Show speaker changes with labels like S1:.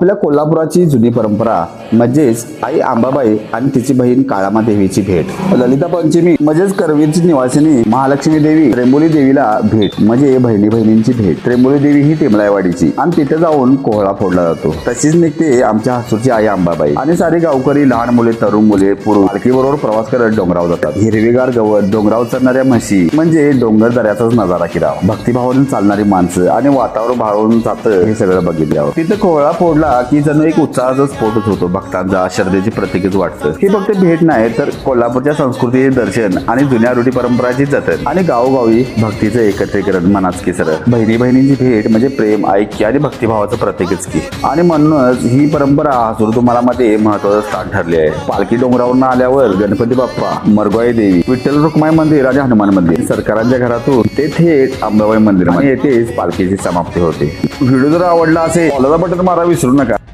S1: आपल्या कोल्हापुराची जुनी परंपरा म्हणजेच आई आंबाबाई आणि तिची बहीण काळामा देवीची भेट. ललिता पंचमी म्हणजेच करवीरची निवासिनी महालक्ष्मी देवी त्रेंबोली देवीला भेट. म्हणजे बहिणी बहिणींची भेट. त्रेंबोली देवी ही तेमलाईवाडीची. आणि तिथे जाऊन कोहळा फोडला जातो. तशीच निघते आमच्या हसूची आई अंबाबाई आणि सारे गावकरी लहान मुले तरुण मुले पुरुष मालकीबरोबर प्रवास करत डोंगराव जातात. हिरवीगार गवत डोंगरावर चढणाऱ्या म्हशी. म्हणजे डोंगर दऱ्याचाच नजारा केला भक्तिभावाने चालणारी माणसं आणि वातावरण भाळून जातं हे सगळं बघितल्यावर. तिथं कोहळा फोडला की जणू एक उत्साहाचा स्फोटच होतो भक्तांचा. श्रद्धेची प्रतीकच वाटतं. ही फक्त भेट नाही तर कोल्हापूरच्या संस्कृतीचे दर्शन आणि जुन्या रूढी परंपराची जतन आणि गावोगावी भक्तीचं एकत्रीकरण मनाच की बहिणी बहिणींची भेट म्हणजे प्रेम ऐक्य आणि भक्तिभावाचं प्रतीकच की. आणि म्हणूनच ही परंपरा हसूर तुम्हाला मध्ये महत्वाचं स्थान ठरले आहे. पालखी डोंगरावरून आल्यावर गणपती बाप्पा मरगवाई देवी विठ्ठल रुक्माई मंदिर आणि हनुमान मंदिर सरकारांच्या घरातून ते थेट अंबाबाई मंदिर आणि येथेच पालखीची समाप्ती होते. व्हिडिओ जर आवडला असेल फॉलोचा बटन मारा विसरू nogach.